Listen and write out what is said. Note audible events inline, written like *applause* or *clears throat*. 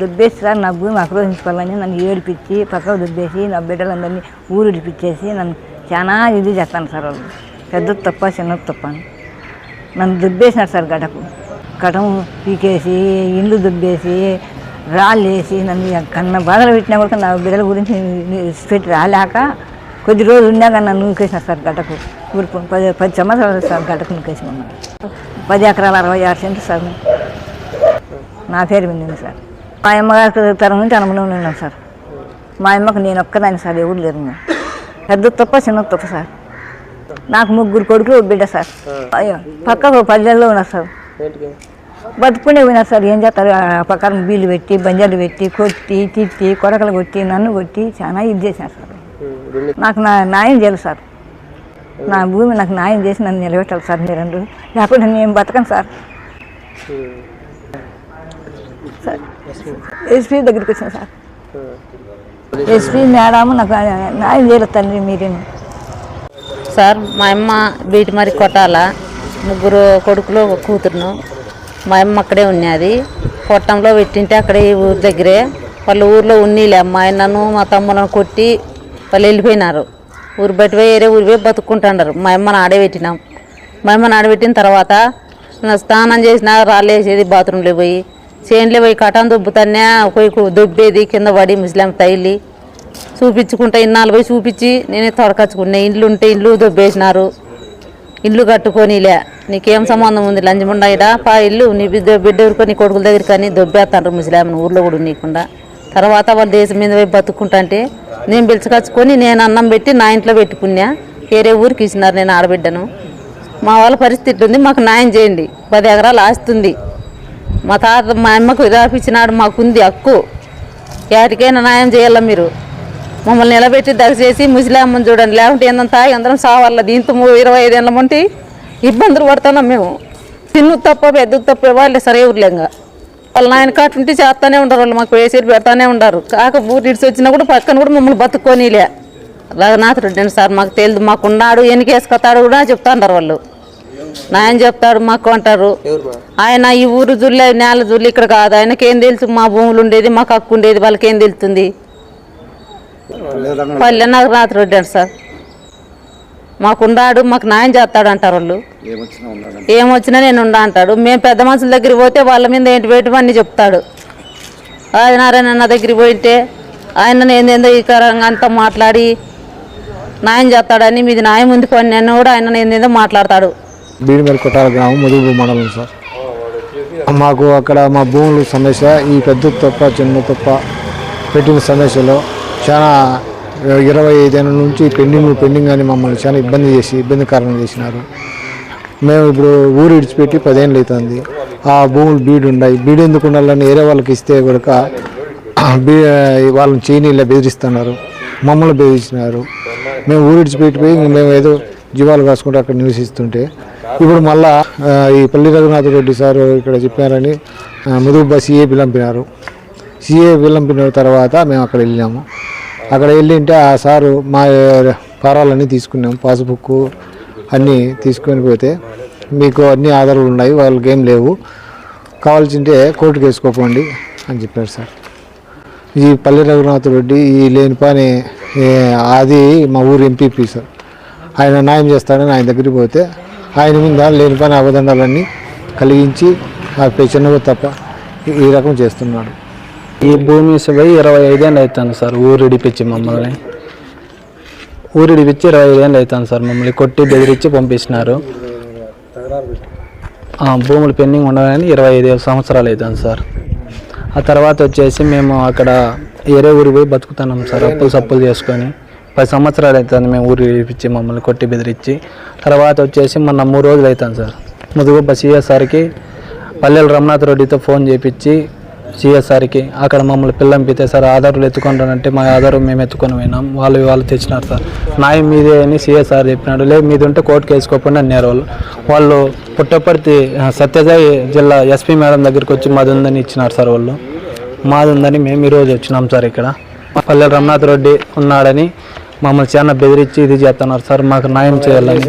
దుబ్బేసి sir నా భూమి ఆక్రోశించుకోవాలని నన్ను ఏడిపించి పక్కకు దుబ్బేసి నా బిడ్డలందరినీ ఊరు విడిపించేసి నన్ను చాలా ఇది చేస్తాను సార్ వాళ్ళు. పెద్ద తప్ప చిన్న తప్ప అని. నన్ను దుబ్బేసినారు సార్ గడకు. గడము పీకేసి ఇండ్లు దుబ్బేసి రాళ్ళు వేసి నన్ను కన్న బాధలు పెట్టినా కూడా నా బిడ్డల గురించి పెట్టి రాలేక కొద్ది రోజులు ఉన్నాక నన్ను నూకేసినారు సార్ గడకు. ఊరుకు పది పది సంవత్సరాలు సార్ గడకు నూకేసి ఉన్నాను పది ఎకరాల అరవై ఆరు సెంట్లు సార్ నా పేరు ఉంది సార్. మా అమ్మగారికి తరం నుంచి అనుభవంలో ఉన్నాం సార్. మా అమ్మకు నేను ఒక్కదాన్ని సార్ ఎవరు లేరు. పెద్ద తప్ప చిన్న తప్ప సార్. నాకు ముగ్గురు కొడుకులు బిడ్డ సార్. అయ్యో పక్కకు పల్లెల్లో ఉన్నారు సార్. బతుకునే పోయినారు సార్. ఏం చేస్తారు? పక్కన బీళ్ళు పెట్టి బంజాలు పెట్టి కొట్టి తిట్టి కొడకలు కొట్టి నన్ను కొట్టి చాలా ఇది చేశారు సార్. నాకు నా న్యాయం చేయాలి సార్. నా భూమి నాకు న్యాయం చేసి నన్ను నిలబెట్టాలి సార్ మీరు లేకపోతే నేను బతకను సార్. సార్. ఎస్పీ దగ్గరికి వచ్చిన సార్. ఎస్పీ మేడం నాకు న్యాయం చేయలేదు తండ్రి మీరేమి? సార్ మా అమ్మ బీటి మరి కొట్టాల? ముగ్గురు కొడుకులు కూతురును. మా అమ్మ అక్కడే ఉన్నది. కొట్టంలో పెట్టింటే అక్కడే ఈ ఊరి దగ్గరే. వాళ్ళ ఊర్లో ఉన్నీలే మా ఆయనను మా తమ్ములను కొట్టి వాళ్ళు వెళ్ళిపోయినారు. ఊరు బయట పోయి వేరే ఊరి పోయి బతుక్కుంటున్నారు. మా అమ్మని ఆడబెట్టినాం మా అమ్మని ఆడబెట్టిన తర్వాత నా స్నానం చేసిన రాళ్ళేసేది బాత్రూంలో పోయి. చేనులే పోయి కటాన్ దుబ్బుతానే పోయి దుబ్బేది కింద పడి ముస్లాం తైలి. చూపించుకుంటా ఇన్నాళ్ళు పోయి చూపించి నేనే తొడకచ్చుకున్నా. ఇండ్లు ఉంటే ఇండ్లు దొబ్బేసినారు. ఇల్లు కట్టుకొనిలే. నీకేం సంబంధం ఉంది? లంచముండ పా ఇల్లు. నీ బిడ్డ బిడ్డ ఊరుకో నీ కొడుకుల దగ్గర కానీ దొబ్బేస్తారు ముసలామని ఊర్లో కూడా నీకుండా. తర్వాత వాళ్ళ దేశం మీద పోయి బతుకుంటా అంటే నేను పిలుచుకొచ్చుకొని నేను అన్నం పెట్టి నా ఇంట్లో పెట్టుకున్నా. వేరే ఊరికి ఇచ్చినారు నేను ఆడబిడ్డను. మా వాళ్ళ పరిస్థితి ఉంది. మాకు న్యాయం చేయండి. పది ఎకరాలు ఆస్తుంది. మా తాత మా అమ్మకు రాపించినాడు మాకుంది హక్కు. ఏటికైనా న్యాయం చేయాలా మీరు? మమ్మల్ని నిలబెట్టి దయచేసి ముసలామ్మని చూడండి. లేకుంటే ఏందంతా? అందరం సావాల? దీంతో మూ- ఇరవై ఐదేళ్ళ ముంటి ఇబ్బందులు పడుతున్నాం మేము. తిన్ను తప్ప పెద్ద తప్ప వాళ్ళే సరే ఊర్లేంగా వాళ్ళ నాయన కాటు ఉంటే చేస్తానే ఉండరు. వాళ్ళు మాకు వేసేది పెడతానే ఉండరు. కాక ఊరి ఇడిచి వచ్చినా కూడా పక్కన కూడా మమ్మల్ని బతుక్కోనిలే. రఘునాథ్ రెడ్డి సార్ మాకు తెలియదు. మాకు ఉన్నాడు ఎన్నికేసుకొస్తాడు కూడా చెప్తా చెప్తాండారు వాళ్ళు. నాయన చెప్తాడు మాకు అంటారు. ఆయన ఈ ఊరు జుల్లే నేల జుల్లి ఇక్కడ కాదు. ఆయనకేం తెలుసు? మా భూములు ఉండేది మాకు హక్కు ఉండేది వాళ్ళకేం తెలుస్తుంది? పల్లె నాగనాథ్ రెడ్డి అండి సార్. మాకుండాడు మాకు న్యాయం చేస్తాడు అంటారు వాళ్ళు. ఏమొచ్చినా నేను ఉండా అంటాడు. మేము పెద్ద మనుషుల దగ్గరికి పోతే వాళ్ళ మీద ఏంటి వేయటమని చెప్తాడు. ఆదినారాయణ అన్న దగ్గరికి పోయింటే ఆయన ఏందేందో ఈ కరంగా అంతా మాట్లాడి న్యాయం చేస్తాడని మీది న్యాయం ఉంది పని నేను కూడా ఆయన ఏందేందో మాట్లాడతాడు. బీడిమేర కొట్టాల గ్రామం ముదుగు మండలం సార్. మాకు అక్కడ మా భూముల సమస్య ఈ పెద్ద తప్ప చిన్న తప్ప పెట్టిన సమస్యలో చాలా ఇరవై ఐదేళ్ళ నుంచి పెండింగ్ పెండింగ్ అని మమ్మల్ని చాలా ఇబ్బంది చేసి ఇబ్బంది కారణం చేసినారు. మేము ఇప్పుడు ఊరు విడిచిపెట్టి పదేళ్ళు అవుతుంది. ఆ భూములు బీడు ఉన్నాయి. బీడు ఎందుకు ఉండాలని వేరే వాళ్ళకి ఇస్తే కనుక *clears throat* బీ వాళ్ళని చేయనీళ్ళ బెదిరిస్తున్నారు. మమ్మల్ని బెదిరించినారు మేము ఊరు ఇడిచిపెట్టిపోయి మేము ఏదో జీవాలు కాసుకుంటూ అక్కడ నివసిస్తుంటే ఇప్పుడు మళ్ళా ఈ పల్లి రఘునాథ్ రెడ్డి సార్ ఇక్కడ చెప్పారని ముదుగు సిఏ పిలంపినారు సిఏ పిలంపిన తర్వాత మేము అక్కడ వెళ్ళాము అక్కడ వెళ్ళింటే ఆ సారు మా ఫారాలన్నీ తీసుకున్నాము పాస్బుక్ అన్నీ తీసుకొని పోతే మీకు అన్ని ఆధారాలు ఉన్నాయి వాళ్ళకి ఏం లేవు. కావాల్సింటే కోర్టుకు వేసుకోపోండి అని చెప్పారు సార్. ఈ పల్లె రఘునాథ్ రెడ్డి ఈ లేని పని అది మా ఊరు ఎంపీపీ సార్. ఆయన న్యాయం చేస్తాడని ఆయన దగ్గరికి పోతే ఆయన మీద లేని పని అవదండాలన్నీ కలిగించి ఆ చిన్నగా తప్ప ఈ- రకం చేస్తున్నాడు? ఈ భూమి పోయి ఇరవై ఐదేళ్ళు అవుతాను సార్ ఊరిడిపించి మమ్మల్ని. ఊరిడిపించి ఇరవై ఐదేళ్ళు అవుతాను సార్ మమ్మల్ని కొట్టి బెదిరించి పంపించినారు భూములు పెండింగ్ ఉండగానే ఇరవై ఐదు సంవత్సరాలు అవుతాను సార్. ఆ తర్వాత వచ్చేసి మేము అక్కడ వేరే ఊరు పోయి బతుకుతున్నాం సార్ అప్పులు సప్పులు చేసుకొని. పది సంవత్సరాలు అవుతుంది మేము ఊరు ఇడిపించి మమ్మల్ని కొట్టి బెదిరించి. తర్వాత వచ్చేసి మొన్న మూడు రోజులు అవుతాం సార్. ముదుగుబ్బ సిఎస్ఆర్కి పల్లెల రమనాథ్ రెడ్డితో ఫోన్ చేపించి సిఎస్ఆర్కి అక్కడ మమ్మల్ని పిల్లంపితే సార్ ఆధార్లు ఎత్తుకుంటానంటే మా ఆధార్ మేము ఎత్తుకొని పోయినాం. వాళ్ళు వాళ్ళు తెచ్చినారు సార్. న్యాయం మీదే అని సిఎస్ఆర్ చెప్పినాడు. లేదు మీది ఉంటే కోర్టు వేసుకోకుండా అన్నారు వాళ్ళు. వాళ్ళు పుట్టపర్తి సత్యసాయి జిల్లా ఎస్పీ మేడం దగ్గరికి వచ్చి మాది ఉందని ఇచ్చినారు సార్ వాళ్ళు. మాది ఉందని మేము ఈరోజు వచ్చినాం సార్ ఇక్కడ. పల్లెలు రమనాథ్ రెడ్డి ఉన్నాడని మమ్మల్ని చాలా బెదిరించి ఇది చేస్తున్నారు సార్. మాకు న్యాయం చేయాలని.